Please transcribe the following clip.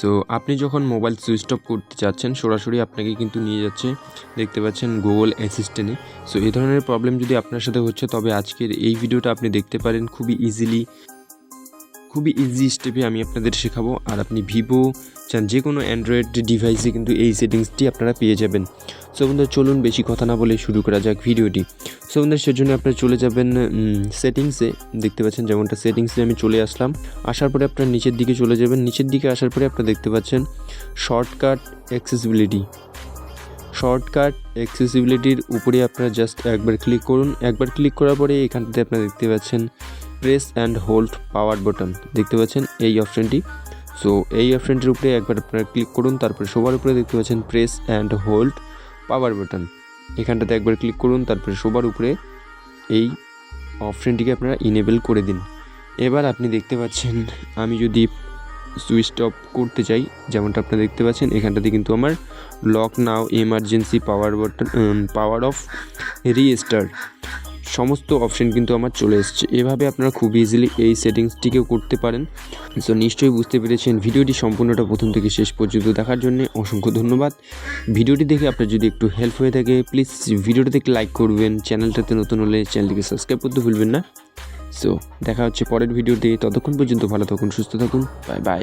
So আপনি যখন mobile switch off করতে চাচ্ছেন সরাসরি আপনাকে কিন্তু নিয়ে যাচ্ছে, দেখতে পাচ্ছেন গুগল অ্যাসিস্ট্যান্টে সো এই ধরনের প্রবলেম যদি আপনার সাথে হচ্ছে, তবে আজকের এই ভিডিওটা আপনি দেখতে পারেন খুবই ইজিলি খুবই ইজি স্টেপে আমি আপনাদের শেখাবো। আর আপনি ভিভো চান যে কোনো অ্যান্ড্রয়েড ডিভাইসে কিন্তু এই সেটিংসটি আপনারা পেয়ে যাবেন। সো বন্ধুরা, চলুন বেশি কথা না বলে শুরু করা যাক ভিডিওটি। সো বন্ধুরা সেজন্য আপনারা চলে যাবেন সেটিংসে দেখতে পাচ্ছেন যেমনটা সেটিংসে আমি চলে আসলাম। আসার পরে আপনার নিচের দিকে চলে যাবেন। নিচের দিকে আসার পরে আপনারা দেখতে পাচ্ছেন শর্টকাট অ্যাক্সেসিবিলিটি শর্টকাট অ্যাক্সেসিবিলিটির উপরে আপনারা জাস্ট একবার ক্লিক করুন। একবার ক্লিক করার পরে এখানটাতে আপনারা দেখতে পাচ্ছেন press and hold power button দেখতে পাচ্ছেন এই অপশানটি সো এই অপশানটির উপরে একবার আপনারা ক্লিক করুন, তারপরে সবার উপরে দেখতে পাচ্ছেন press and hold power button এখানটাতে একবার ক্লিক করুন, তারপরে সবার উপরে এই অপশানটিকে আপনারা ইনেবল করে দিন। এবার আপনি দেখতে পাচ্ছেন, আমি যদি সুইচ অফ করতে চাই, যেমনটা আপনারা দেখতে পাচ্ছেন, এখানটাতে কিন্তু আমার lock now emergency power button power off restart সমস্ত অপশন কিন্তু আমার চলে এসছে। এভাবে আপনারা খুব ইজিলি এই সেটিংসটিকেও করতে পারেন। সো নিশ্চয়ই বুঝতে পেরেছেন ভিডিওটি সম্পূর্ণটা প্রথম থেকে শেষ পর্যন্ত দেখার জন্য অসংখ্য ধন্যবাদ। ভিডিওটি দেখে আপনার যদি একটু হেল্প হয়ে থাকে প্লিজ ভিডিওটাতে একটু লাইক করবেন চ্যানেলটাতে নতুন হলে চ্যানেলটিকে সাবস্ক্রাইব করতে ভুলবেন না। সো দেখা হচ্ছে পরের ভিডিওতে। ততক্ষণ পর্যন্ত ভালো থাকুন, সুস্থ থাকুন। Bye bye